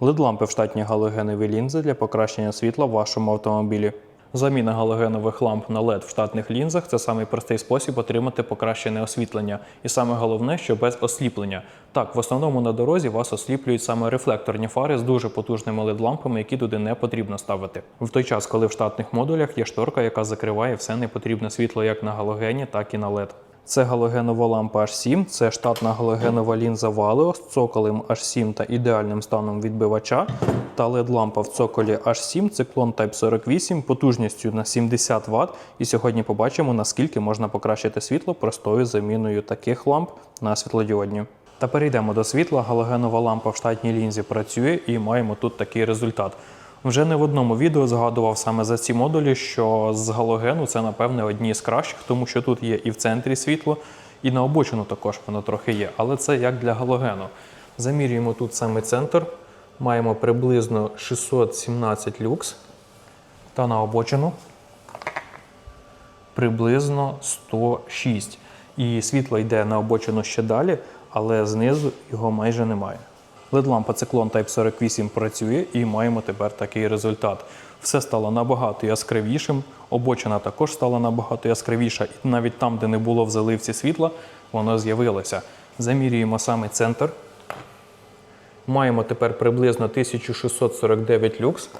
LED-лампи в штатні галогенові лінзи для покращення світла в вашому автомобілі. Заміна галогенових ламп на LED в штатних лінзах це самий простий спосіб отримати покращене освітлення. І саме головне, що без осліплення. Так, в основному на дорозі вас осліплюють саме рефлекторні фари з дуже потужними LED-лампами, які туди не потрібно ставити. В той час, коли в штатних модулях є шторка, яка закриває все непотрібне світло як на галогені, так і на LED. Це галогенова лампа H7, це штатна галогенова лінза Valeo з цоколем H7 та ідеальним станом відбивача, та LED-лампа в цоколі H7 циклон Type 48 потужністю на 70 Вт. І сьогодні побачимо, наскільки можна покращити світло простою заміною таких ламп на світлодіодні. Та перейдемо до світла. Галогенова лампа в штатній лінзі працює і маємо тут такий результат. Вже не в одному відео згадував саме за ці модулі, що з галогену це, напевне, одні з кращих, тому що тут є і в центрі світло, і на обочину також воно трохи є. Але це як для галогену. Замірюємо тут саме центр. Маємо приблизно 617 люкс. Та на обочину приблизно 106. І світло йде на обочину ще далі, але знизу його майже немає. LED-лампа циклон Type 48 працює і маємо тепер такий результат. Все стало набагато яскравішим, обочина також стала набагато яскравіша, і навіть там, де не було в заливці світла, воно з'явилося. Замірюємо саме центр. Маємо тепер приблизно 1649 люкс.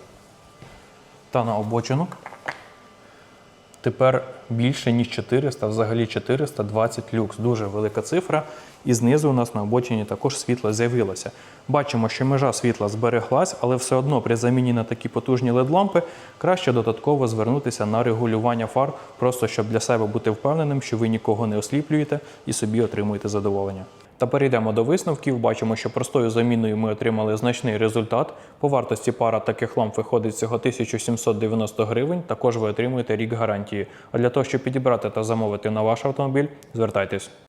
Та на обочину тепер більше ніж 400, взагалі 420 люкс. Дуже велика цифра. І знизу у нас на обочині також світло з'явилося. Бачимо, що межа світла збереглась, але все одно при заміні на такі потужні LED-лампи краще додатково звернутися на регулювання фар, просто щоб для себе бути впевненим, що ви нікого не осліплюєте і собі отримуєте задоволення. Та перейдемо до висновків. Бачимо, що простою заміною ми отримали значний результат. По вартості пара таких ламп виходить всього 1790 гривень. Також ви отримуєте рік гарантії. А для того, щоб підібрати та замовити на ваш автомобіль, звертайтесь.